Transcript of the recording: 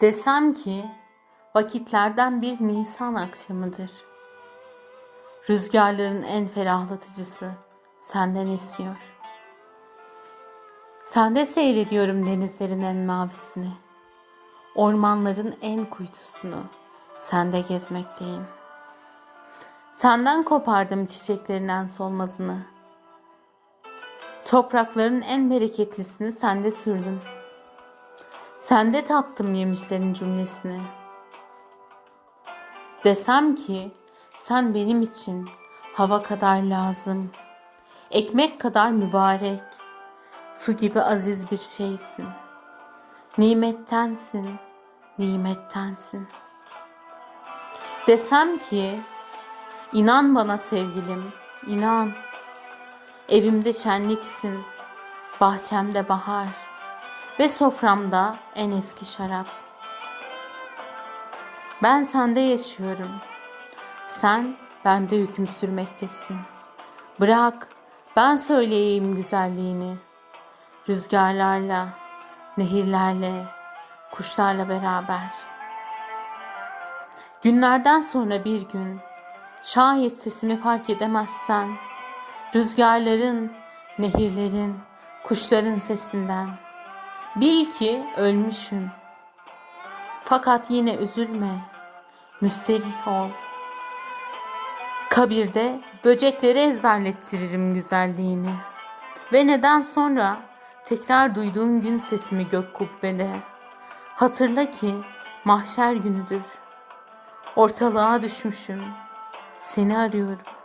Desem ki vakitlerden bir Nisan akşamıdır. Rüzgarların en ferahlatıcısı senden esiyor. Sende seyrediyorum denizlerin en mavisini. Ormanların en kuytusunu sende gezmekteyim. Senden kopardım çiçeklerin en solmazını. Toprakların en bereketlisini sende sürdüm. Sende tattım yemişlerin cümlesini. Desem ki sen benim için hava kadar lazım, ekmek kadar mübarek, su gibi aziz bir şeysin. Nimettensin, nimettensin. Desem ki inan bana sevgilim, inan. Evimde şenliksin, bahçemde bahar ve soframda en eski şarap. Ben sende yaşıyorum. Sen bende hüküm sürmektesin. Bırak ben söyleyeyim güzelliğini. Rüzgarlarla, nehirlerle, kuşlarla beraber. Günlerden sonra bir gün şayet sesimi fark edemezsen rüzgarların, nehirlerin, kuşların sesinden bil ki ölmüşüm. Fakat yine üzülme, müsterih ol. Kabirde böcekleri ezberlettiririm güzelliğini. Ve neden sonra tekrar duyduğun gün sesimi gök kubbede. Hatırla ki mahşer günüdür. Ortalığa düşmüşüm. Seni arıyorum.